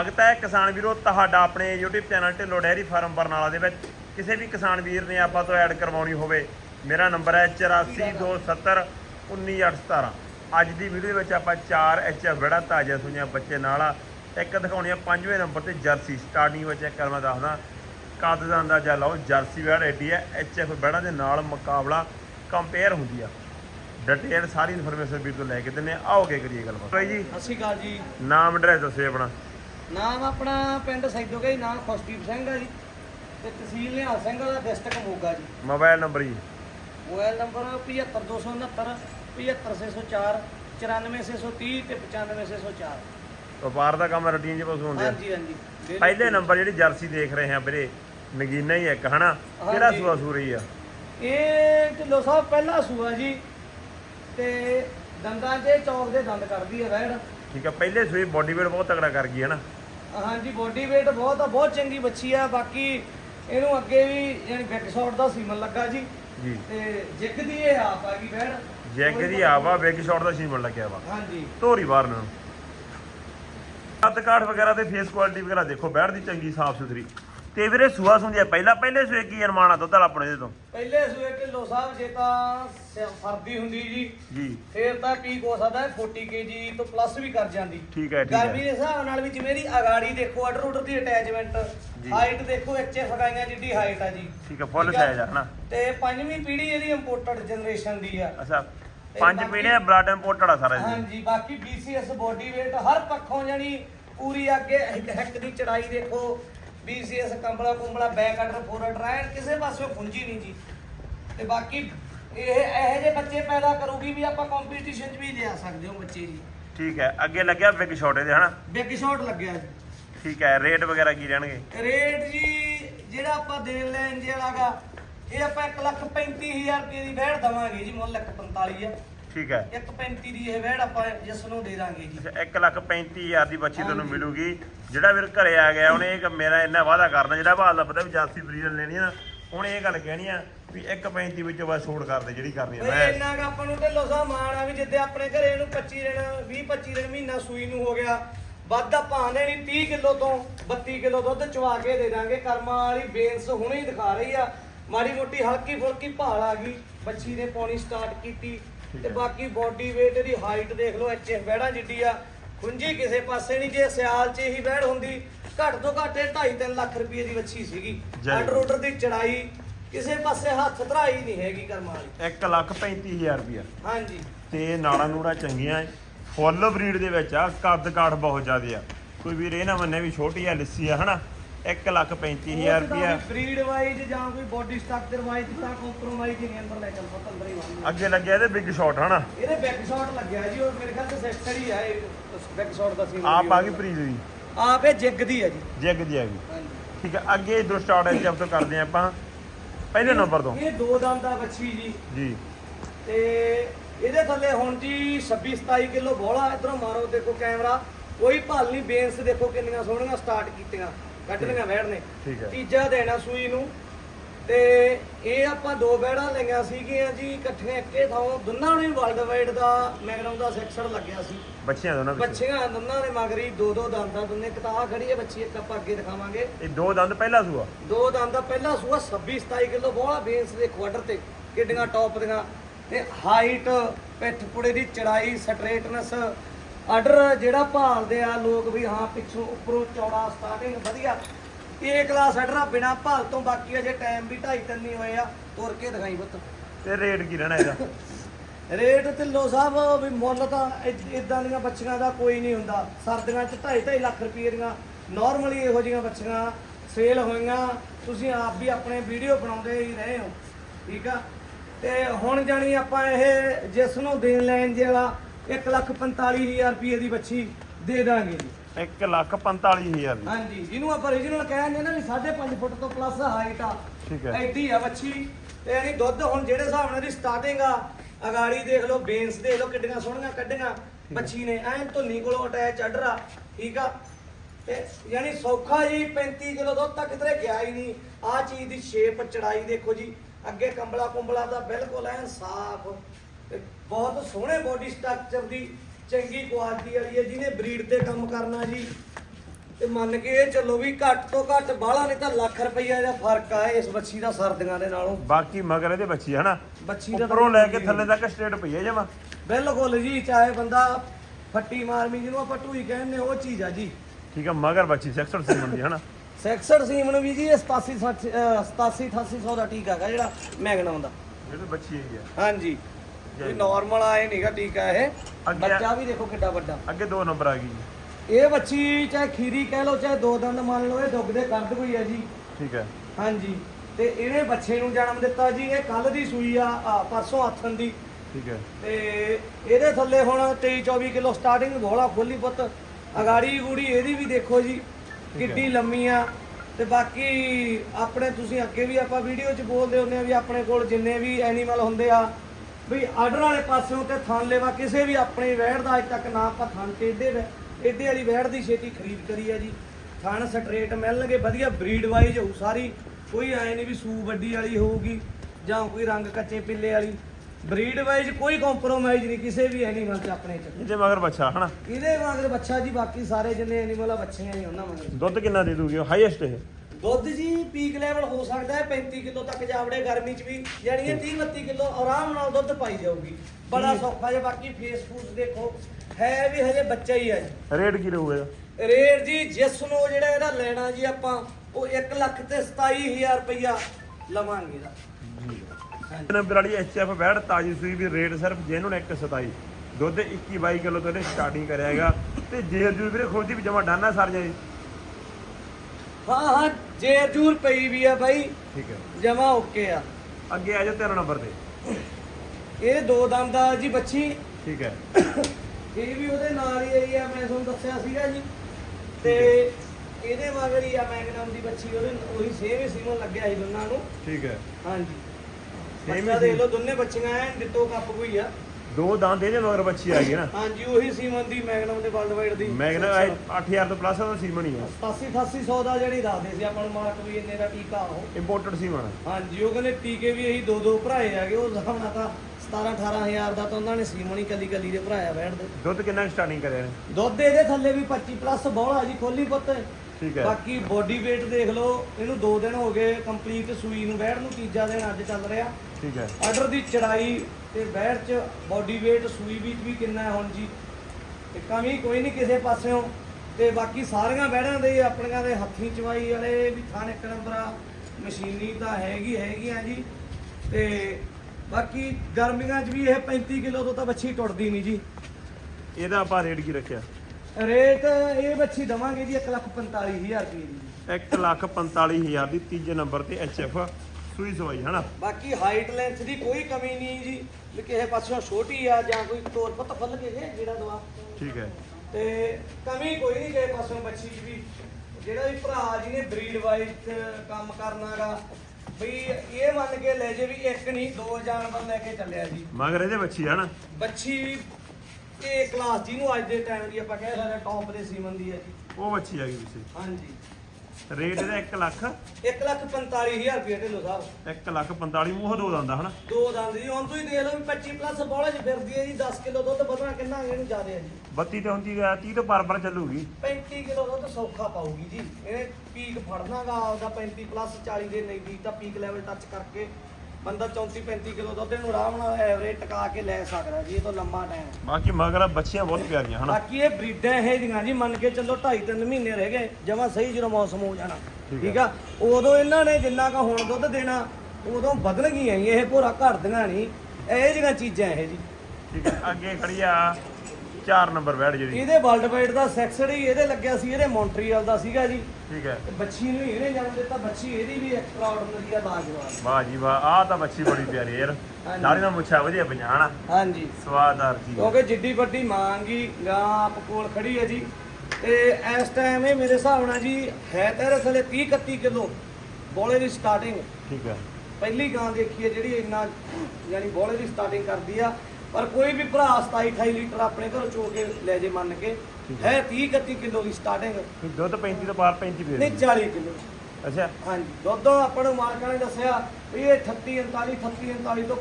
ਸਵਾਗਤ ਹੈ ਕਿਸਾਨ ਵੀਰੋ ਤੁਹਾਡਾ ਆਪਣੇ YouTube channel Dhillon dairy farm Barnala ਦੇ ਵਿੱਚ। ਕਿਸੇ ਵੀ ਕਿਸਾਨ ਵੀਰ ਨੇ ਆਪਾਂ ਤੋਂ ਐਡ ਕਰਵਾਉਣੀ ਹੋਵੇ ਮੇਰਾ ਨੰਬਰ ਹੈ 8427191817 ਅੱਜ ਦੀ ਵੀਡੀਓ ਵਿੱਚ ਆਪਾਂ 4 ਐਚਐਫ ਬੜਾ ਤਾਜ਼ਾ ਸੁਣਿਆ ਬੱਚੇ ਨਾਲ ਆ। ਇੱਕ ਦਿਖਾਉਣੀ ਆ ਪੰਜਵੇਂ ਨੰਬਰ ਤੇ ਜਰਸੀ। ਸਟਾਰਟਿੰਗ ਵਿੱਚ ਇੱਕ ਮੈਂ ਦੱਸਦਾ ਕੱਦ ਦਾ ਅੰਦਾਜ਼ਾ ਲਾਓ ਜਰਸੀ ਵੈੜ ਐਡੀ ਹੈ। ਐਚਐਫ ਬੜਾ ਦੇ ਨਾਲ ਮੁਕਾਬਲਾ ਕੰਪੇਅਰ ਹੁੰਦੀ ਆ। ਡਿਟੇਲ ਸਾਰੀ ਇਨਫੋਰਮੇਸ਼ਨ ਵੀਰ ਤੋਂ ਲੈ ਕੇ ਦਿੰਨੇ ਆ। ਆਓ ਅੱਗੇ ਕਰੀਏ ਗੱਲਬਾਤ। ਬਾਈ ਜੀ ਸਤਿ ਸ਼੍ਰੀ ਅਕਾਲ ਜੀ। ਨਾਮ ਐਡਰੈਸ ਦੱਸਿਓ ਆਪਣਾ। ਨਾਮ ਆਪਣਾ ਪਿੰਡ ਸੈਦੋਗੇ ਨਾਮ ਖੁਸ਼ਦੀਪ ਸਿੰਘ ਆ ਜੀ ਤੇ ਤਹਿਸੀਲ ਨਿਹਾਲ ਸਿੰਘ ਦਾ ਡਿਸਟ੍ਰਿਕਟ ਮੋਗਾ ਜੀ। ਮੋਬਾਈਲ ਨੰਬਰ ਜੀ। ਮੋਬਾਈਲ ਨੰਬਰ 75269 75604 94630 ਤੇ 95604 ਵਪਾਰ ਦਾ ਕੰਮ ਰੂਟੀਨ ਚ ਬਸ ਹੁੰਦੇ ਆ। ਹਾਂਜੀ ਹਾਂਜੀ। daily ਪਹਿਲੇ ਨੰਬਰ ਜਿਹੜੀ ਜਰਸੀ ਦੇਖ ਰਹੇ ਆ ਵੀਰੇ ਨਗੀਨਾ ਹੀ ਇੱਕ ਹਨਾ? ਕਿਹੜਾ ਹਾਂਜੀ। ਸੂਆ ਸੂ ਰਹੀ ਆ? ਇਹ ਢਿੱਲੋਂ ਸਾਹਿਬ ਪਹਿਲਾ ਸੂਆ ਜੀ ਤੇ ਦੰਦਾਂ 'ਚ ਚੌਕ ਦੇ ਦੰਦ ਕੱਢਦੀ ਹੈ ਵੈੜ। ਠੀਕ ਆ ਪਹਿਲੇ ਸੂਏ ਬੋਡੀ ਵੇਟ ਬਹੁਤ ਤਗੜਾ ਕਰ ਗਈ ਹੈ ਨਾ ਹਾਂਜੀ ਬੋਡੀ weight ਬਹੁਤ ਆ ਬਹੁਤ ਚੰਗੀ ਬੱਚੀ ਆ। ਬਾਕੀ ਇਹਨੂੰ ਅੱਗੇ ਵੀ ਯਾਨੀ ਬੈਕ ਸ਼ਾਟ ਦਾ ਸੀਮਨ ਲੱਗਾ ਜੀ। ਜੀ। ਤੇ ਜਿੱਕ ਦੀ ਇਹ ਆਪ ਆ ਗਈ ਵੈੜ ਜੈਗ ਦੀ ਆਵਾ ਬਿਗ ਸ਼ਾਟ ਦਾ ਸੀਮਨ ਲੱਗਿਆ ਵਾ। ਹਾਂਜੀ। ਧੋਰੀ ਬਾਹਰ ਨੂੰ। ਕੱਦ ਕਾਠ ਵਗੈਰਾ ਤੇ ਫੇਸ ਕੁਆਲਿਟੀ ਵਗੈਰਾ ਦੇਖੋ ਬੈਠ ਦੀ ਚੰਗੀ ਸਾਫ਼ ਸੁਥਰੀ। ਤੇ ਵੀਰੇ ਸੂਆ ਸੁੰਦੀ ਪਹਿਲਾ ਪਹਿਲੇ ਸੂਏ ਕੀ ਅਨਮਾਨ ਦੁੱਧ ਵਾਲਾ ਆਪਣੇ ਦੇ ਤੋਂ? ਪਹਿਲੇ ਸੂਏ ਢਿੱਲੋਂ ਸਾਹਿਬ ਜੇ ਤਾਂ ਸ- ਫਰਦੀ ਹੁੰਦੀ ਜੀ। ਜੀ। ਫੇਰ ਤਾਂ ਪੀਕ ਹੋ ਸਕਦਾ ਹੈ 40 ਕੇਜੀ ਤੋਂ ਪਲੱਸ ਵੀ ਕਰ ਜਾਂਦੀ। ਠੀਕ ਹੈ ਠੀਕ ਗਰਮੀ ਹੈ ਦੇ ਹਿਸਾਬ ਨਾਲ ਵੀ ਜਿਵੇਂ ਦੀ ਅਗਾੜੀ ਦੇਖੋ ਆਰਡਰ ਆਰਡਰ ਦੀ ਅਟੈਚਮੈਂਟ ਜੀ। ਹਾਈਟ ਦੇਖੋ ਇੱਥੇ ਫਗਾਈਆਂ ਜਿੱਡੀ ਹਾਈਟ ਆ ਜੀ। ਠੀਕ ਹੈ ਫੁੱਲ ਠੀਕ ਆ? ਹਨਾ? ਤੇ ਪੰਜਵੀਂ ਪੀੜ੍ਹੀ ਇਹਦੀ ਇੰਪੋਰਟਡ ਜਨਰੇਸ਼ਨ ਦੀ ਆ। ਅੱਛਾ ਪੰਜ ਬਾਕੀ- ਪੀੜ੍ਹੀਆਂ ਬਲੱਡ ਇੰਪੋਰਟਡ ਆ ਸਾਰਾ ਜੀ। ਹਾਂਜੀ ਬਾਕੀ BCS ਬੋਡੀ weight ਹਰ ਪੱਖੋਂ ਜਾਨੀ ਪੂਰੀ ਅੱਗੇ ਹਿੱਕ ਹਿੱਕ ਦੀ ਚੜਾਈ ਦੇਖੋ। BCS ਕੰਬਲਾ ਕੁੰਬਲਾ ਬੈਕ ਆਰਡਰ ਫੋਰ ਆਰਡਰ ਐਨ ਕਿਸੇ ਪਾਸਿਓਂ ਪੁੰਜੀ ਨਹੀਂ ਜੀ। ਤੇ ਬਾਕੀ ਇਹ ਇਹੋ ਜਿਹੇ ਬੱਚੇ ਪੈਦਾ ਕਰੂਗੀ ਵੀ ਆਪਾਂ ਕੰਪੀਟੀਸ਼ਨ 'ਚ ਵੀ ਲਿਆ ਸਕਦੇ ਹਾਂ ਬੱਚੇ ਜੀ। ਠੀਕ ਹੈ ਅੱਗੇ ਲੱਗਿਆ ਬਿਗ ਸ਼ਾਟ ਇਹਦੇ ਹਨਾ? ਬਿਗ ਸ਼ਾਟ ਲੱਗਿਆ ਜੀ। ਠੀਕ ਹੈ ਰੇਟ ਵਗੈਰਾ ਕੀ ਰਹਿਣਗੇ? ਰੇਟ ਜੀ ਜਿਹੜਾ ਆਪਾਂ ਦੇਣ ਲੈਣ ਜੇ ਵਾਲਾਗਾ ਇਹ ਆਪਾਂ 1 ਲੱਖ 35000 ਰੁਪਏ ਦੀ ਵਹਿੜ ਦਵਾਂਗੇ ਜੀ ਮੁੱਲ 145 ਆ ਠੀਕ ਹੈ। 135 ਦੀ ਇਹ ਵਹਿੜ ਆਪਾਂ ਜਿਸ ਨੂੰ ਦੇ ਦਾਂਗੇ ਜੀ। ਅੱਛਾ 1 ਲੱਖ 35000 ਦੀ ਬੱਚੀ ਤੁਹਾਨੂੰ। ਮਿਲੂਗੀ। ਜਿਹੜਾ ਵੀਰ ਘਰੇ ਆ ਗਿਆ ਉਹਨੇ ਇਹ ਮੇਰਾ ਇੰਨਾ ਵਾਅਦਾ ਕਰਨਾ ਜਿਹੜਾ ਭਾਲ ਦਾ ਪਤਾ ਵੀ ਜਾਸੀ ਬਰੀਡਰ ਲੈਣੀ ਆ ਨਾ ਉਹਨੇ ਇਹ ਗੱਲ ਕਹਿਣੀ ਆ ਵੀ 1.35 ਵਿੱਚੋਂ ਬਸ ਛੋੜ ਕਰਦੇ ਜਿਹੜੀ ਕਰਨੀ ਆ ਮੈਂ ਇੰਨਾ ਕੁ ਆਪਾਂ ਨੂੰ ਢਿੱਲੋਂ ਸਾਹਿਬ ਮਾਣ ਆ ਵੀ ਜਿੱਦੇ ਆਪਣੇ ਘਰੇ ਇਹਨੂੰ 25 ਦਿਨ 20 25 ਦਿਨ ਮਹੀਨਾ ਸੂਈ ਨੂੰ ਹੋ ਗਿਆ ਵੱਧ ਆਪਾਂ ਨਹੀਂ 30 ਕਿਲੋ ਤੋਂ 32 ਕਿਲੋ ਦੁੱਧ ਚਵਾ ਕੇ ਦੇ ਦਾਂਗੇ। ਕਰਮਾਂ ਵਾਲੀ ਬੇਨਸ ਹੁਣੇ ਹੀ ਦਿਖਾ ਰਹੀ ਆ। ਮਾੜੀ ਮੋਟੀ ਹਲਕੀ ਫੁਲਕੀ ਭਾਲ ਆ ਗਈ ਬੱਚੀ ਨੇ ਪਾਉਣੀ ਸਟਾਰਟ ਕੀਤੀ। ਤੇ। ਬਾਕੀ ਬਾਡੀ weight ਇਹਦੀ ਹਾਈਟ ਦੇਖ ਲਓ ਐਚ ਬੈੜਾ ਜਿੱਡੀ ਆ। ਖੁੰਝੀ ਕਿਸੇ ਪਾਸੇ ਨਹੀਂ ਜੇ ਸਿਆਲ 'ਚ ਹੀ ਬੈੜ ਹੁੰਦੀ ਘੱਟ ਤੋਂ ਘੱਟ 2.5 ਲੱਖ ਰੁਪਏ ਦੀ ਬੱਚੀ ਸੀਗੀ। ਆਰਡਰ ਆਰਡਰ ਦੀ ਚੜਾਈ ਕਿਸੇ ਪਾਸੇ ਹੱਥ ਧਰਾਈ ਨਹੀਂ ਹੈਗੀ ਕਰਮਾਂ ਵਾਲੀ। 1 ਲੱਖ 35000 ਰੁਪਇਆ। ਹਾਂਜੀ। ਤੇ ਨਾੜਾ ਨੂੜਾ ਚੰਗੀਆਂ ਫੁੱਲ ਬਰੀਡ ਦੇ ਵਿੱਚ ਆ ਕੱਦ ਕਾਠ ਬਹੁਤ ਜ਼ਿਆਦੇ ਆ। ਕੋਈ ਵੀਰ ਇਹ ਨਾ ਮੰਨੇ ਵੀ ਛੋਟੀ ਆ ਲਿੱਸੀ ਆ ਹਨਾ? 1 ਲੱਖ 35000 ਰੁਪਇਆ। ਬਰੀਡ ਵਾਈਜ਼ ਜਾਂ ਕੋਈ ਬੋਡੀ ਸਟਰਕਚਰ ਵਾਈਜ਼ ਤਾਂ ਕੰਪਰੋਮਾਈਜ਼ ਨਹੀਂ ਅੰਦਰ ਲੈ ਚੱਲ ਪਤਾ ਅੰਦਰ ਹੀ ਬੰਦ ਅੱਗੇ ਲੱਗਿਆ ਇਹਦੇ ਬਿਗ ਸ਼ਾਟ ਹਨਾ? ਇਹਦੇ ਬੈਕ ਸ਼ਾਟ ਲੱਗਿਆ ਜੀ ਉਹ ਮੇਰੇ ਖਿਆਲ ਤੇ ਸੈਕਟਰ ਹੀ ਆ ਇਹ ਬੈਕ ਸ਼ਾਟ ਦਾ ਸੀ ਆਪ ਆ ਗਈ ਪ੍ਰੀਜ ਦੀ ਆਪ ਇਹ ਜਿੱਗ ਦੀ ਹੈ ਜੀ। ਜਿੱਗ ਦੀ ਆ ਗਈ। ਠੀਕ ਹੈ ਅੱਗੇ ਇਧਰੋਂ ਸਟਾਰਟ ਹੈ ਜਬ ਤੋਂ ਕਰਦੇ ਆ ਆਪਾਂ। ਪਹਿਲੇ ਨੰਬਰ ਤੋਂ। ਇਹ ਦੋ ਦੰਦ ਦਾ ਬੱਚੀ ਜੀ। ਜੀ। ਤੇ ਇਹਦੇ ਥੱਲੇ ਹੁਣ ਜੀ 26 27 ਕਿਲੋ ਬੋਲਾ ਇਧਰੋਂ ਮਾਰੋ ਦੇਖੋ ਕੈਮਰਾ। ਕੋਈ ਭਾਲ ਨਹੀਂ ਬੇਨਸ ਦੇਖੋ ਕਿੰਨੀਆਂ ਸੋਹਣੀਆਂ ਸਟਾਰਟ ਕੀਤੀਆਂ। ਕੱਢਣੀਆਂ ਵਹਿੜ ਨੇ। ਠੀਕ ਹੈ। ਤੀਜਾ ਦੇਣਾ ਸੂਈ ਨੂੰ। ਤੇ ਇਹ ਆਪਾਂ ਦੋ ਬੈੜਾਂ ਲਈਆਂ ਸੀਗੀਆਂ ਜੀ ਇਕੱਠੀਆਂ ਇੱਕੇ ਥਾਂ ਦੋਨਾਂ ਨੇ ਵਰਲਡ ਵਾਈਡ ਦਾ ਮੈਗਨਮ ਦਾ ਸੈਕਸ਼ਨ ਲੱਗਿਆ ਸੀ। ਬੱਚਿਆਂ ਦੋਨਾਂ ਵਿੱਚ ਬੱਚੀਆਂ ਦੋਨਾਂ ਨੇ ਮਗਰੀ ਦੋ ਦੋ ਦੰਦਾਂ ਦੋਨੇ ਕਿਤਾਬ ਖੜੀ ਹੈ ਬੱਚੀ ਇੱਕ ਆਪਾਂ ਅੱਗੇ ਦਿਖਾਵਾਂਗੇ। ਇਹ ਦੋ ਦੰਦ ਪਹਿਲਾ ਸੂਆ? ਦੋ ਦੰਦ ਦਾ ਪਹਿਲਾ ਸੂਆ 26 27 ਕਿਲੋ ਬੋਲਾ ਬੇਸ ਦੇ ਕੁਆਟਰ ਤੇ। ਕਿੱਡੀਆਂ ਟੌਪ ਦੀਆਂ। ਤੇ ਹਾਈਟ ਪਿੱਠ ਪੁੜੇ ਦੀ ਚੜਾਈ ਸਟ੍ਰੇਟਨੈਸ ਆਰਡਰ ਜਿਹੜਾ ਭਾਲਦੇ ਆ ਲੋਕ ਵੀ ਹਾਂ ਪਿੱਛੋਂ ਉੱਪਰੋਂ ਚੌੜਾ ਸਟਾਰਟਿੰਗ ਵਧੀਆ। ਇਹ ਕਲਾਸ ਆਰਡਰ ਬਿਨਾ ਭਾਲ ਤੋਂ ਬਾਕੀ ਅਜੇ ਟਾਈਮ ਵੀ ਢਾਈ ਤਿੰਨ ਹੀ ਹੋਏ ਆ। ਤੁਰ ਕੇ ਦਿਖਾਈ ਪੁੱਤ। ਤੇ ਰੇਟ ਕੀ ਰਹਿਣਾ ਇਹਦਾ? ਰੇਟ ਢਿੱਲੋਂ ਸਾਹਿਬ ਵੀ ਮੁੱਲ ਤਾਂ ਇਦਾਂ ਦੀਆਂ ਬੱਚੀਆਂ ਦਾ ਕੋਈ ਨਹੀਂ ਹੁੰਦਾ। ਸਰਦੀਆਂ 'ਚ 2.5 ਲੱਖ ਰੁਪਏ ਦੀਆਂ ਨਾਰਮਲੀ ਇਹੋ ਜਿਹੀਆਂ ਬੱਚੀਆਂ ਸੇਲ ਹੋਈਆਂ। ਤੁਸੀਂ ਆਪ ਵੀ ਆਪਣੇ ਵੀਡੀਓ ਬਣਾਉਂਦੇ ਹੀ ਰਹੇ ਹੋ। ਠੀਕ ਆ? ਤੇ ਹੁਣ ਜਾਣੀ ਆਪਾਂ ਇਹ ਜਿਸ ਨੂੰ ਦੇਣ ਲੈਣ ਜਿਹੜਾ 145000 ਰੁਪਏ ਦੀ ਬੱਚੀ ਦੇ ਦਾਂਗੇ ਜੀ। 1 ਲੱਖ 45000 ਦੀ। ਹਾਂਜੀ ਜਿਹਨੂੰ ਆਪਾਂ ਰੀਜਨਲ ਕਹਿੰਦੇ ਨਾ ਵੀ 5.5 ਫੁੱਟ ਤੋਂ ਪਲੱਸ ਹਾਈਟ ਆ। ਠੀਕ ਹੈ। ਐਡੀ ਆ ਬੱਚੀ। ਤੇ ਯਾਨੀ ਦੁੱਧ ਹੁਣ ਜਿਹੜੇ ਹਿਸਾਬ ਨਾਲ ਦੀ ਸਟਾਰਟਿੰਗ ਆ ਅਗਾੜੀ ਦੇਖ ਲਓ ਬੇਨਸ ਦੇਖ ਲਓ ਕਿੱਡੀਆਂ ਸੋਹਣੀਆਂ ਕੱਢੀਆਂ ਬੱਚੀ ਨੇ। ਐਨ ਧੁੰਨੀ ਕੋਲੋਂ ਅਟੈਚ ਆ ਠੀਕ ਆ। ਤੇ ਯਾਨੀ ਸੌਖਾ ਜੀ 35 ਕਿਲੋ ਦੁੱਧ ਤੱਕ ਕਿਧਰੇ ਗਿਆ ਹੀ ਨਹੀਂ। ਆ ਚੀਜ਼ ਦੀ ਸ਼ੇਪ ਚੜਾਈ ਦੇਖੋ ਜੀ। ਅੱਗੇ ਕੰਬਲਾ ਕੁੰਬਲਾ ਦਾ ਬਿਲਕੁਲ ਐਨ ਸਾਫ਼। ਤੇ ਬਹੁਤ ਸੋਹਣੇ ਬੋਡੀ ਸਟਰਕਚਰ ਦੀ ਚੰਗੀ ਕੁਆਲਿਟੀ ਵਾਲੀ ਹੈ ਜਿਹਨੇ ਬਰੀਡ ਤੇ ਕੰਮ ਕਰਨਾ ਜੀ। ਤੇ ਮੰਨ ਕੇ ਇਹ ਚੱਲੋ ਵੀ ਘੱਟ ਤੋਂ ਘੱਟ ਬਾਹਲਾ ਨਹੀਂ ਤਾਂ ਲੱਖ ਰੁਪਈਆ ਦਾ ਫ਼ਰਕ ਆ ਇਸ ਬੱਚੀ ਦਾ ਸਰਦੀਆਂ ਦੇ ਨਾਲੋਂ। ਬਾਕੀ ਮਗਰ ਇਹਦੇ ਬੱਚੀ ਹੈ ਨਾ ਬੱਚੀ ਦਾ ਉੱਪਰੋਂ ਲੈ ਕੇ ਥੱਲੇ ਤੱਕ ਸਟੇਟ ਪਈ ਹੈ ਜਮਾ। ਬਿਲਕੁਲ ਜੀ ਚਾਹੇ ਬੰਦਾ ਫੱਟੀ ਮਾਰਮੀ ਜਿਹਨੂੰ ਆਪਾਂ ਟੂਈ ਕਹਿੰਦੇ ਉਹ ਚੀਜ਼ ਆ ਜੀ। ਠੀਕ ਹੈ ਮਗਰ ਬੱਚੀ ਸੈਕਸਰ ਸੀਮਨ ਦੀ ਹੈ ਨਾ ਸੈਕਸਰ ਸੀਮਨ ਵੀ ਜੀ ਇਹ 87 60 87 8800 ਦਾ ਟੀਕਾ ਹੈਗਾ ਜਿਹੜਾ ਮੈਗਨਮ ਦਾ। ਇਹ ਤਾਂ ਬੱਚੀ ਹੀ ਹੈ ਹਾਂਜੀ। ਇਹ ਨਾਰਮਲ ਆਏ ਨਹੀਂਗਾ ਟੀਕਾ ਇਹ ਬੱਚਾ ਵੀ ਦੇਖੋ ਕਿੱਡਾ ਵੱਡਾ। ਅੱਗੇ ਦੋ ਨੰਬਰ ਆ ਗਈ। ਇਹ ਬੱਚੀ ਚਾਹੇ ਖੀਰੀ ਕਹਿ ਲਓ ਚਾਹੇ ਦੋ ਦੰਦ ਮੰਨ ਲਓ ਇਹ ਦੁੱਗਦੇ ਕਰਦ ਕੋਈ ਹੈ ਜੀ। ਠੀਕ ਹੈ। ਹਾਂਜੀ। ਤੇ ਇਹਨੇ ਬੱਚੇ ਨੂੰ ਜਨਮ ਦਿੱਤਾ ਜੀ ਇਹ ਕੱਲ ਦੀ ਸੂਈ ਆ ਆ, ਪਰਸੋਂ ਆਥਣ ਦੀ। ਠੀਕ ਹੈ। ਤੇ ਇਹਦੇ ਥੱਲੇ ਹੁਣ 23 24 ਕਿਲੋ ਸਟਾਰਟਿੰਗ ਬੋਲਾ ਖੋਲੀ ਪੁੱਤ। ਅਗਾੜੀ ਗੂੜੀ ਇਹਦੀ ਵੀ ਦੇਖੋ ਜੀ ਕਿੱਡੀ ਲੰਮੀ ਆ। ਤੇ ਬਾਕੀ ਆਪਣੇ ਤੁਸੀਂ ਅੱਗੇ ਵੀ ਆਪਾਂ ਵੀਡੀਓ 'ਚ ਬੋਲਦੇ ਹੁੰਦੇ ਆ ਵੀ ਆਪਣੇ ਕੋਲ ਜਿੰਨੇ ਵੀ ਐਨੀਮਲ ਹੁੰਦੇ ਆ ਵੀ ਆਰਡਰ ਵਾਲੇ ਪਾਸਿਓਂ ਤੇ ਥਣ ਲੈਵਾ ਕਿਸੇ ਵੀ ਆਪਣੀ ਵਹਿੜ ਦਾ ਅੱਜ ਤੱਕ ਨਾ ਆਪਾਂ ਥਣ ਵਹਿ- ਏਡੇ ਵਾਲੀ ਵਹਿੜ ਦੀ ਛੇਤੀ ਖਰੀਦ ਕਰੀ ਆ ਜੀ। ਥਣ ਸਟਰੇਟ ਮਿਲਣਗੇ ਵਧੀਆ ਬਰੀਡ ਵਾਈਜ਼ ਹੋਊ ਸਾਰੀ। ਕੋਈ ਐ ਨਹੀਂ ਵੀ ਸੂ ਵੱਡੀ ਵਾਲੀ ਹੋਊਗੀ ਜਾਂ ਕੋਈ ਰੰਗ ਕੱਚੇ ਪਿੱਲੇ ਵਾਲੀ। ਬਰੀਡ ਵਾਈਜ਼ ਕੋਈ ਕੰਪਰੋਮਾਈਜ਼ ਨਹੀਂ ਕਿਸੇ ਵੀ ਐਨੀਮਲ 'ਚ ਆਪਣੇ 'ਚ। ਇਹਦੇ ਮਗਰ ਬੱਚਾ ਹਨਾ? ਇਹਦੇ ਮਗਰ ਬੱਚਾ ਜੀ ਬਾਕੀ ਸਾਰੇ ਜਿੰਨੇ ਐਨੀਮਲ ਆ ਬੱਚੀਆਂ ਹੀ ਉਹਨਾਂ ਮਗਰ। ਦੁੱਧ ਕਿੰਨਾ ਦੇ ਦੂਗੀ ਹਾਈਐਸਟ ਇਹ? ਦੁੱਧ ਜੀ ਪੀਕ ਲੈਵਲ ਹੋ ਸਕਦਾ ਹੈ 35 ਕਿਲੋ ਤੱਕ ਜਾਵੜੇ ਗਰਮੀ 'ਚ ਵੀ ਕਿ 30 32 ਕਿਲੋ ਆਰਾਮ ਨਾਲ ਦੁੱਧ ਪਾਈ ਜਾਊਗੀ। ਬੜਾ ਸੌਖਾ ਜੇ ਬਾਕੀ ਫੇਸ ਫੂਸ ਦੇਖੋ ਹੈ ਵੀ ਹਜੇ ਬੱਚਾ ਹੀ ਹੈ ਜੀ। ਰੇਟ ਕੀ ਰਹੂਗਾ ਇਹਦਾ? ਰੇਟ ਜੀ ਜਿਸ ਨੂੰ ਜਿਹੜਾ ਇਹਦਾ ਲੈਣਾ ਜੀ ਆਪਾਂ ਉਹ 1 ਲੱਖ ਤੇ 27000 ਰੁਪਇਆ ਲਵਾਂਗੇ ਇਹ ਨੰਬਰ ਵਾਲੀ ਐਚਐਫ ਬੈੜ ਤਾਜੀ ਸੂਈ ਵੀ ਰੇਟ ਸਿਰਫ ਜਿਹਨੂੰ 127 ਦੁੱਧ 21 22 ਕਿਲੋ ਤੋਂ ਇਹਨੇ ਸਟਾਰਟਿੰਗ ਕਰਿਆ ਹੈਗਾ। ਤੇ ਜੇਰ ਜੂਰ ਵੀਰੇ ਖੋਦੀ ਵੀ ਜਮਾ ਡਾਨਾ ਸਰ ਜਾਈ ਹਾਂ ਹਾਂ ਜੇਰ ਜੂਰ ਪਈ ਵੀ ਆ ਬਾਈ। ਠੀਕ ਹੈ। ਜਮਾ ਓਕੇ ਆ। ਅੱਗੇ ਆ ਜਾਓ ਤਿੰਨ ਨੰਬਰ ਤੇ। ਇਹ ਦੋ ਦੰਦ ਦਾ ਜੀ ਬੱਚੀ। ਠੀਕ ਹੈ। ਇਹ ਵੀ ਉਹਦੇ ਨਾਲ ਹੀ ਆਈ ਆ ਮੈਂ ਤੁਹਾਨੂੰ ਦੱਸਿਆ ਸੀਗਾ ਜੀ। ਤੇ ਇਹਦੇ ਮਗਰ ਹੀ ਆ ਮੈਗਨਮ ਦੀ ਬੱਚੀ ਉਹਦੇ ਉਹੀ ਸੇਮ ਹੀ ਸੀਮਨ ਲੱਗਿਆ ਸੀ ਦੋਨਾਂ ਨੂੰ। ਠੀਕ ਹੈ। ਹਾਂਜੀ। Same ਹੀ ਬੱਚਾ ਦੇਖ। ਲਓ ਦੋਨੇ ਬੱਚੀਆਂ ਐ ਡਿੱਟੋ ਕੱਪ ਕੋਈ ਆ। ਦੋ ਦੰਦ ਇਹਦੇ ਮਗਰ ਬੱਚੀ ਆ ਗਈ ਨਾ। ਹਾਂਜੀ ਉਹੀ ਸੀਮਨ ਦੀ ਮੈਗਨਮ ਦੇ ਵਰਲਡ ਵਾਈਡ ਦੀ। ਮੈਂ ਕਹਿੰਦਾ 8000 ਤੋਂ ਪਲੱਸ ਉਹਦਾ ਸੀਮਨ ਹੀ ਆ। 87 8800 ਦਾ ਜਿਹੜੀ ਦੱਸਦੇ ਸੀ ਆਪਾਂ ਨੂੰ ਮਾਰਕ ਵੀ ਇੰਨੇ ਦਾ ਟੀਕਾ ਉਹ। ਇੰਪੋਰਟਡ ਸੀਮਨ ਹਾਂਜੀ ਉਹ ਕਹਿੰਦੇ ਟੀਕੇ ਵੀ ਇਹੀ ਦੋ ਦੋ ਭਰਾਏ ਆਗੇ ਉਹ ਸਾਹਮਣਾ ਤਾਂ 17 18000 ਦਾ ਤਾਂ ਉਹਨਾਂ ਨੇ ਸੀਮਨ ਹੀ ਕੱਲੀ ਕੱਲੀ ਦੇ ਭਰਾਇਆ ਬੈਠਦੇ ਦੁੱਧ ਕਿੰਨਾ ਸਟਾਰਟਿੰਗ ਕਰਿਆ ਨੇ ਦੁੱਧ ਇਹਦੇ ਥੱਲੇ ਵੀ 25 ਪਲੱਸ ਬੋਲਾ ਜੀ ਖੋਲੀ ਪੁੱਤ। ਠੀਕ ਹੈ। ਬਾਕੀ ਬੋਡੀ weight ਦੇਖ ਲਓ ਇਹਨੂੰ 2 ਦਿਨ ਹੋ ਗਏ ਕੰਪਲੀਟ ਸੂਈ ਨੂੰ ਬੈਠ ਨੂੰ ਤੀਜਾ ਦਿਨ ਅੱਜ ਚੱਲ ਰਿਹਾ। ਠੀਕ ਹੈ। ਆਰਡਰ ਦੀ ਚੜਾਈ ਤੇ ਬੈਠ ਚ ਬੋਡੀ weight ਸੂਈ ਵਿੱਚ ਵੀ ਕਿੰਨਾ ਹੈ ਹੁਣ ਜੀ। ਤੇ ਕਮੀ ਕੋਈ ਨਹੀਂ ਕਿਸੇ ਪਾਸਿਓਂ। ਤੇ ਬਾਕੀ ਸਾਰੀਆਂ ਬੈੜਾਂ ਦੇ ਆਪਣੀਆਂ ਦੇ ਹੱਥੀਂ ਚਵਾਈ ਵਾਲੇ ਵੀ ਥਾਣ ਇੱਕ ਨੰਬਰ ਆ। ਮਸ਼ੀਨੀ ਤਾਂ ਹੈਗੀ ਹੈਗੀ ਆ ਜੀ। ਤੇ ਬਾਕੀ ਗਰਮੀਆਂ 'ਚ ਵੀ ਇਹ 35 ਕਿਲੋ ਤੋਂ ਤਾਂ ਬੱਚੀ ਟੁੱਟਦੀ ਨਹੀਂ ਜੀ। ਇਹਦਾ ਆਪਾਂ ਰੇਟ ਕੀ ਰੱਖਿਆ? ਰੇਟ ਇਹ ਬੱਚੀ ਦਵਾਂਗੇ ਜੀ 145000 ਰੁਪਏ ਦੀ। 145000 ਦੀ ਤੀਜੇ ਨੰਬਰ ਤੇ ਐਚਐਫ ਸੂਈ ਸਵਾਈ ਹਨਾ? ਬਾਕੀ ਹਾਈਟ ਲੈਂਥ ਦੀ ਕੋਈ ਕਮੀ ਨਹੀਂ ਜੀ ਵੀ ਕਿਸੇ ਪਾਸਿਓਂ ਛੋਟੀ ਆ ਜਾਂ ਕੋਈ ਤੋਰ ਪੁੱਤ ਫੁੱਲ ਕੇ ਜੇ ਜਿਹੜਾ ਦਵਾ। ਠੀਕ ਹੈ। ਤੇ ਕਮੀ ਕੋਈ ਨਹੀਂ ਕਿਸੇ ਪਾਸਿਓਂ ਬੱਚੀ ਵੀ। ਜਿਹੜਾ ਵੀ ਭਰਾ ਜੀ ਨੇ ਬਰੀਡ ਵਾਈਜ਼ ਕੰਮ ਕਰਨਾਗਾ ਬਈ ਇਹ ਮੰਨ ਕੇ ਲੈ ਜੇ ਵੀ ਇੱਕ ਨਹੀਂ ਦੋ ਜਾਨਵਰ ਲੈ ਕੇ ਚੱਲਿਆ ਜੀ। ਮਗਰ ਇਹਦੇ ਬੱਚੀ ਹਨਾ? ਬੱਚੀ ਇਹ ਕਲਾਸ ਜਿਹਨੂੰ ਅੱਜ ਦੇ ਟਾਈਮ ਦੀ ਆਪਾਂ ਕਹਿ ਸਕਦੇ ਟੌਪ ਦੇ ਸੀਮਨ ਦੀ ਹੈ ਜੀ। ਉਹ ਬੱਚੀ ਆ ਗਈ ਪਿੱਛੇ ਹਾਂਜੀ। ਰੇਟ ਇਹਦਾ 1 ਲੱਖ। 145000 ਰੁਪਏ ਢਿੱਲੋਂ ਸਾਹਿਬ। 1 ਲੱਖ 45 ਮੂੰਹ ਦੋ ਦੰਦਾ ਹਨਾ? ਦੋ ਦੰਦ ਜੀ। ਹੁਣ ਤੁਸੀਂ ਦੇਖ ਲਓ ਵੀ 25 ਪਲੱਸ ਬੋਲੇ 'ਚ ਫਿਰਦੀ ਹੈ ਜੀ। 10 ਕਿਲੋ ਦੁੱਧ ਵਧਣਾ ਕਿੰਨਾ ਇਹਨੂੰ ਜ਼ਿਆਦਾ ਹੈ ਜੀ। 32 ਤੇ ਹੁੰਦੀ ਗਿਆ 30 ਤੋਂ ਪਰ ਪਰ ਚੱਲੂਗੀ। 35 ਕਿਲੋ ਦੁੱਧ ਸੌਖਾ ਪਾਊਗੀ ਜੀ। ਇਹਨੇ ਪੀਕ ਫੜਨਾਗਾ ਆਪਦਾ 35 ਪਲੱਸ 40 ਦੇ ਨਜ਼ਦੀਕ ਤਾਂ ਪੀਕ ਲੈਵਲ ਟੱਚ ਕਰਕੇ ਬੰਦਾ 34 35 ਕਿਲੋ ਦੁੱਧ ਇਹਨੂੰ ਆਰਾਮ ਨਾਲ ਐਵਰੇਜ ਟਿਕਾ ਕੇ ਲੈ ਸਕਦਾ ਜੀ ਇਹ ਤੋਂ ਲੰਮਾ ਟਾਈਮ ਬਾਕੀ ਮਗਰ ਬੱਚੀਆਂ ਬਹੁਤ ਪਿਆਰੀਆਂ ਹਨਾ? ਬਾਕੀ ਇਹ ਬਰੀਡਾਂ ਇਹ ਜੀਆਂ ਜੀ ਮੰਨ ਕੇ ਚੱਲੋ 2.5 3 ਮਹੀਨੇ ਰਹਿ ਗਏ ਜਮਾ ਸਹੀ ਜਦੋਂ ਮੌਸਮ ਹੋ ਜਾਣਾ ਠੀਕ ਆ। ਉਦੋਂ ਇਹਨਾਂ ਨੇ ਜਿੰਨਾ ਕਾ ਹੁਣ ਦੁੱਧ ਦੇਣਾ ਉਦੋਂ ਵਧਣਗੀਆਂ ਇਹ ਭੋਰਾ ਘਟਦੀਆਂ ਨਹੀਂ ਇਹ ਜਿਹੀਆਂ ਚੀਜ਼ਾਂ ਇਹ ਜੀ। ਠੀਕ ਹੈ ਅੱਗੇ ਖੜੀ ਆ। 4 ਨੰਬਰ ਬੈਠ ਜਿਹੜੀ ਇਹਦੇ ਵਰਲਡ ਵਾਈਡ ਦਾ ਸੈਕਸਡ ਹੀ ਇਹਦੇ ਲੱਗਿਆ ਸੀ ਇਹਦੇ ਮੌਂਟਰੀਅਲ ਦਾ ਸੀਗਾ ਜੀ। ਠੀਕ ਹੈ। ਤੇ ਬੱਚੀ ਨੂੰ ਹੀ ਇਹਨੇ ਜਨਮ ਦਿੱਤਾ ਬੱਚੀ ਇਹਦੀ ਵੀ ਐਕਸਟਰਾਆਰਡਨਰੀ ਆ ਲਾਜਵਾਬ ਵਾਹ ਜੀ ਵਾਹ ਆਹ ਤਾਂ ਬੱਚੀ ਬੜੀ ਪਿਆਰੀ ਯਾਰ। ਦਾੜੀ ਨਾਲ ਮੁੱਛਾ ਵਧੀਆ ਪਛਾਣ ਹਾਂਜੀ। ਸਵਾਦਾਰ ਜੀ। ਕਿਉਂਕਿ ਜਿੱਡੀ ਵੱਡੀ ਮਾਂਗੀ ਗਾਂ ਆਪ ਕੋਲ ਖੜੀ ਹੈ ਜੀ। ਤੇ ਇਸ ਟਾਈਮ ਇਹ ਮੇਰੇ ਹਿਸਾਬ ਨਾਲ ਜੀ ਹੈ ਤਾਂ ਇਹਦੇ ਥੱਲੇ 30 31 ਕਿਲੋ ਬੋਲੇ ਦੀ ਸਟਾਰਟਿੰਗ ਠੀਕ ਹੈ। ਪਹਿਲੀ ਗਾਂ ਦੇਖੀ ਹੈ ਜਿਹੜੀ ਇੰਨਾ ਯਾਨੀ ਬੋਲੇ ਦੀ ਸਟਾਰਟਿੰਗ ਕਰਦੀ ਆ। ਪਰ ਕੋਈ ਵੀ ਭਰਾ 27 28 ਲੀਟਰ ਆਪਣੇ ਘਰੋਂ ਚੋ ਕੇ ਲੈ ਜੇ ਮੰਨ ਕੇ ਹੈ। 30 31 ਕਿਲੋ ਦੀ ਸਟਾਰਟਿੰਗ ਦੁੱਧ 35 ਤੋਂ ਪਾਰ 35 ਦੇ ਨਹੀਂ 40 ਕਿਲੋ। ਅੱਛਾ। ਹਾਂਜੀ ਦੁੱਧ ਆਪਾਂ ਨੂੰ ਮਾਲਕਾਂ ਨੇ ਦੱਸਿਆ ਵੀ ਇਹ 38 39 38 39 ਤੋਂ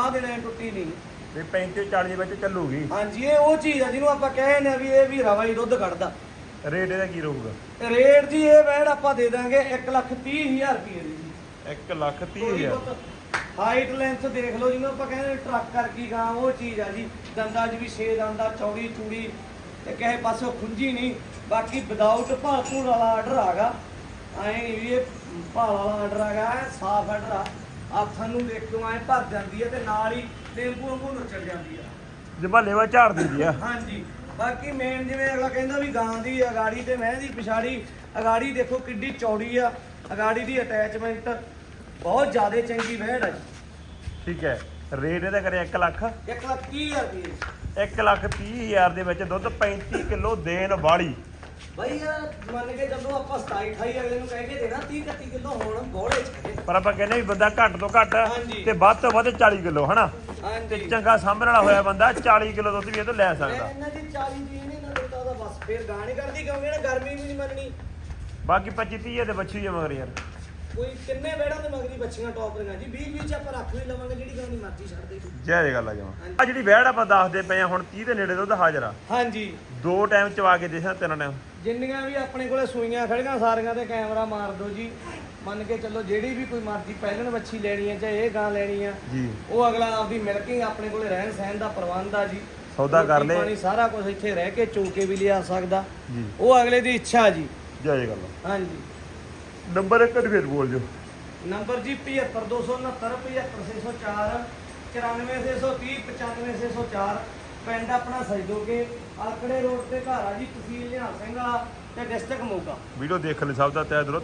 ਆਹ ਦਿਨ ਐ ਟੁੱਟੀ ਨਹੀਂ। ਵੀ 35 40 ਦੇ ਵਿੱਚ ਚੱਲੂਗੀ। ਹਾਂਜੀ ਇਹ ਉਹ ਚੀਜ਼ ਆ ਜਿਹਨੂੰ ਆਪਾਂ ਕਹਿੰਦੇ ਆ ਵੀ ਇਹ ਵੀ ਰਵਾ ਹੀ ਦੁੱਧ ਕੱਢਦਾ। ਰੇਟ ਇਹਦਾ ਕੀ ਰਹੂਗਾ? ਰੇਟ ਜੀ ਇਹ ਵੈੜ ਆਪਾਂ ਦੇ ਦਾਂਗੇ 1 ਲੱਖ 30 ਹਜ਼ਾਰ ਰੁਪਏ ਦੀ। ਜੀ 1 ਲੱਖ 30 ਹਜ਼ਾਰ। ਹਾਈਟ ਲੈਂਥ ਦੇਖ ਲਓ ਜਿਵੇਂ ਆਪਾਂ ਕਹਿੰਦੇ ਟਰੱਕ ਕਰ ਕੀ ਗਾਂ ਉਹ ਚੀਜ਼ ਆ ਜੀ ਦੰਦਾਂ 'ਚ ਵੀ ਛੇ ਦੰਦਾ ਚੌੜੀ ਚੂੜੀ ਤੇ ਕਿਸੇ ਪਾਸੋਂ ਖੁੰਝੀ ਨਹੀਂ। ਬਾਕੀ ਵਿਦਆਊਟ ਭਾਲਪੂਰ ਵਾਲਾ ਆਰਡਰ ਆਗਾ ਐ ਨਹੀਂ ਵੀ ਇਹ ਭਾਲ ਵਾਲਾ ਆਰਡਰ ਆਗਾ ਸਾਫ਼ ਆਰਡਰ ਆ। ਆਥਾਂ ਨੂੰ ਦੇਖੋ ਐ ਭਰ ਜਾਂਦੀ ਹੈ ਤੇ ਨਾਲ ਹੀ ਟੈਂਪੂ ਵਾਂਗੂ ਨੱਚੜ ਜਾਂਦੀ ਆ। ਜਿਵੇਂ ਲੇਵਾ ਝਾੜ ਦਿੰਦੀ ਆ। ਹਾਂਜੀ। ਬਾਕੀ ਮੇਨ ਜਿਵੇਂ ਅਗਲਾ ਕਹਿੰਦਾ ਵੀ ਗਾਂ ਦੀ ਅਗਾੜੀ ਤੇ ਮੈਂ ਦੀ ਪਿਛਾੜੀ ਅਗਾੜੀ ਦੇਖੋ ਕਿੱਡੀ ਚੌੜੀ ਆ ਅਗਾੜੀ ਦੀ ਅਟੈਚਮੈਂਟ ਬਹੁਤ ਜ਼ਿਆਦਾ ਚੰਗੀ ਵਹਿੜ ਆ ਜੀ। ਠੀਕ ਹੈ। ਰੇਟ ਇਹਦਾ ਕਰੇ 1 ਲੱਖ। ਇੱਕ ਲੱਖ ਤੀਹ ਹਜ਼ਾਰ ਰੁਪਏ 1 ਲੱਖ 30 ਹਜ਼ਾਰ ਦੇ ਵਿੱਚ ਦੁੱਧ 35 ਕਿਲੋ ਦੇਣ ਵਾਲੀ। ਬਈ ਮੰਨ ਕੇ ਜਦੋਂ ਆਪਾਂ 27 28 ਅਗਲੇ ਨੂੰ ਕਹਿ ਕੇ ਦੇਣਾ 30 31 ਕਿਲੋ ਹੋਣ ਗੋੜੇ ਚ ਪਰ ਆਪਾਂ ਕਹਿੰਦੇ ਵੀ ਬੰਦਾ ਘੱਟ ਤੋਂ ਘੱਟ। ਤੇ ਵੱਧ ਤੋਂ ਵੱਧ 40 ਕਿਲੋ ਹਨਾ? ਤੇ ਚੰਗਾ ਸਾਂਭਣ ਵਾਲਾ ਹੋਇਆ ਬੰਦਾ 40 ਕਿਲੋ ਦੁੱਧ ਵੀ ਇਹ ਤੋਂ ਲੈ ਸਕਦਾ। ਇਹਨਾਂ ਦੀ 40 ਦੀ ਨਹੀਂ ਨਾ ਦਿੱਤਾ ਉਹਦਾ ਬਸ ਫੇਰ ਗਾਂ ਨਹੀਂ ਕਰਦੀ ਕਿਉਂਕਿ ਇਹਨਾਂ ਗਰਮੀ ਵੀ ਨਹੀਂ ਮੰਨਣੀ। ਬਾਕੀ 25 30 ਦੇ ਬੱਚੀ ਮਗਰ ਯਾਰ। ਕੋਈ ਕਿੰਨੇ ਬੈੜਾਂ ਦੇ ਮਗਰੀ ਬੱਚੀਆਂ ਟੌਪ ਦੀਆਂ ਜੀ। 20 20 ਚ ਆਪਾਂ ਰੱਖ ਵੀ ਲਵਾਂਗੇ ਜਿਹੜੀ ਗਾਂ ਦੀ ਮਰਜ਼ੀ ਛੱਡ ਦੇ। ਜੈ ਜੇ ਗੱਲ ਆ ਜਮਾ। ਆ ਜਿਹੜੀ ਵਹਿੜ ਆਪਾਂ ਦੱਸਦੇ ਪਏ ਆ ਹੁਣ 30 ਦੇ ਨੇੜੇ ਦੁੱਧ ਹਾਜ਼ਰ ਆ। ਹਾਂਜੀ। ਦੋ ਟਾਈਮ ਚਵਾ ਕੇ ਦੇਖਾਂ ਤਿੰਨ ਟਾਈਮ ਜਿੰਨੀਆਂ ਵੀ ਆਪਣੇ ਕੋਲੇ ਸੂਈਆਂ ਖੜੀਆਂ ਸਾਰੀਆਂ ਤੇ ਕੈਮਰਾ ਮਾਰ ਦਿਓ ਜੀ। ਮੰਨ ਕੇ ਚੱਲੋ ਜਿਹੜੀ ਵੀ ਕੋਈ ਮਰਜ਼ੀ ਪਹਿਲਣ ਵੱਛੀ ਲੈਣੀ ਹੈ ਚਾਹੇ ਇਹ ਗਾਂ ਲੈਣੀ ਆ ਜੀ। ਉਹ ਅਗਲਾ ਆਪਦੀ ਮਿਲਕਿੰਗ ਆਪਣੇ ਕੋਲੇ ਰਹਿਣ ਸਹਿਣ ਦਾ ਪ੍ਰਬੰਧ ਆ ਜੀ। ਸੌਦਾ ਕਰ ਲੇ। ਪਾਣੀ ਸਾਰਾ ਕੁਝ ਇੱਥੇ ਰਹਿ ਕੇ ਚੌਕੇ ਵੀ ਲਿਆ ਸਕਦਾ। ਜੀ। ਉਹ ਅਗਲੇ ਦੀ ਇੱਛਾ ਜੀ। ਜੈ ਜੇ ਗੱਲ। ਹਾਂਜੀ। ਨੰਬਰ ਇੱਕ ਵਾਰ ਫੇਰ ਬੋਲ ਜੋ ਨੰਬਰ ਜੀ 75269 75604 94630 95604 ਪਿੰਡ ਆਪਣਾ ਸਜਦੋਗੇ ਆਲਕੜੇ ਰੋਡ ਤੇ ਘਰ ਆ ਜੀ ਤਹਿਸੀਲ ਨਿਹਾਲ ਸਿੰਘ ਵਾਲਾ ਤੇ ਡਿਸਟ੍ਰਿਕਟ ਮੋਗਾ। ਵੀਡੀਓ ਦੇਖਣ ਲਈ ਸਭ ਦਾ ਤਹਿ ਦਿਲੋਂ